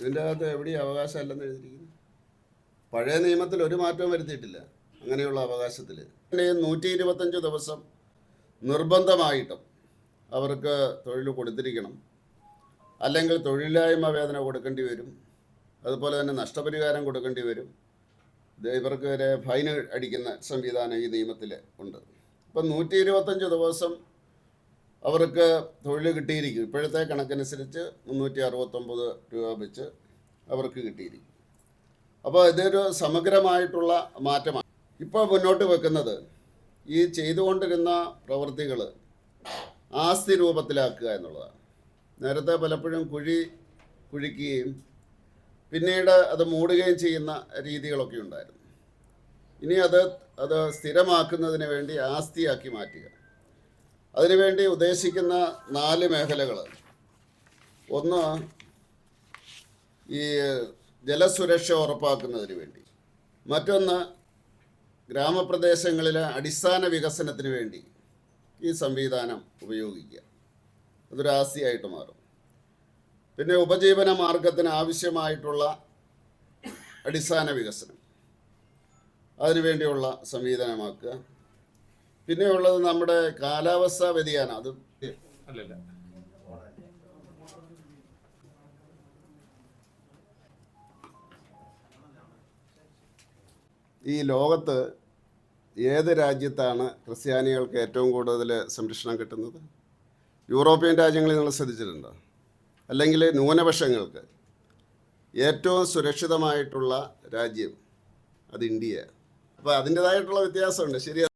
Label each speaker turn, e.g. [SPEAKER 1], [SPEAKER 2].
[SPEAKER 1] ഇതിന്റെ അകത്ത് എവിടെയും അവകാശം അല്ലെന്ന് എഴുതിയിരിക്കുന്നു. പഴയ നിയമത്തിൽ ഒരു മാറ്റവും വരുത്തിയിട്ടില്ല അങ്ങനെയുള്ള അവകാശത്തിൽ. നൂറ്റി ഇരുപത്തഞ്ച് ദിവസം നിർബന്ധമായിട്ടും അവർക്ക് തൊഴിൽ കൊടുത്തിരിക്കണം. അല്ലെങ്കിൽ തൊഴിലില്ലായ്മ വേദന കൊടുക്കേണ്ടി വരും. അതുപോലെ തന്നെ നഷ്ടപരിഹാരം കൊടുക്കേണ്ടി വരും. ഇവർക്ക് വരെ ഫൈൻ അടിക്കുന്ന സംവിധാനം ഈ നിയമത്തിൽ ഉണ്ട്. അപ്പം നൂറ്റി ഇരുപത്തഞ്ച് ദിവസം അവർക്ക് തൊഴിൽ കിട്ടിയിരിക്കും. ഇപ്പോഴത്തെ കണക്കനുസരിച്ച് മുന്നൂറ്റി അറുപത്തൊമ്പത് രൂപ വെച്ച് അവർക്ക് കിട്ടിയിരിക്കും. അപ്പോൾ ഇതൊരു സമഗ്രമായിട്ടുള്ള മാറ്റമാണ്. ഇപ്പോൾ മുന്നോട്ട് വെക്കുന്നത് ഈ ചെയ്തുകൊണ്ടിരുന്ന പ്രവൃത്തികൾ ആസ്തി രൂപത്തിലാക്കുക എന്നുള്ളതാണ്. നേരത്തെ പലപ്പോഴും കുഴി കുഴിക്കുകയും പിന്നീട് അത് മൂടുകയും ചെയ്യുന്ന രീതികളൊക്കെ ഉണ്ടായിരുന്നു. ഇനി അത് അത് സ്ഥിരമാക്കുന്നതിന് വേണ്ടി ആസ്തിയാക്കി മാറ്റുക. അതിനുവേണ്ടി ഉദ്ദേശിക്കുന്ന നാല് മേഖലകൾ ഒന്ന് ഈ ജലസുരക്ഷ ഉറപ്പാക്കുന്നതിന് വേണ്ടി. മറ്റൊന്ന് ഗ്രാമപ്രദേശങ്ങളിലെ അടിസ്ഥാന വികസനത്തിന് വേണ്ടി ഈ സംവിധാനം ഉപയോഗിക്കുക. അതൊരു ആസ്തിയായിട്ട് മാറും. പിന്നെ ഉപജീവന മാർഗത്തിന് ആവശ്യമായിട്ടുള്ള അടിസ്ഥാന വികസനം. അതിനുവേണ്ടിയുള്ള സംവിധാനമാക്കുക. പിന്നെ ഉള്ളത് നമ്മുടെ കാലാവസ്ഥാ വ്യതിയാനം. അത്
[SPEAKER 2] അല്ലല്ല.
[SPEAKER 1] ഈ ലോകത്ത് ഏത് രാജ്യത്താണ് ക്രിസ്ത്യാനികൾക്ക് ഏറ്റവും കൂടുതൽ സംരക്ഷണം കിട്ടുന്നത്? യൂറോപ്യൻ രാജ്യങ്ങളിൽ നിങ്ങൾ ശ്രദ്ധിച്ചിട്ടുണ്ടോ? അല്ലെങ്കിൽ ന്യൂനപക്ഷങ്ങൾക്ക്? ഏറ്റവും സുരക്ഷിതമായിട്ടുള്ള രാജ്യം അത് ഇന്ത്യയാണ്. അപ്പോൾ അതിന്റെതായിട്ടുള്ള വ്യത്യാസമുണ്ട്. ശരി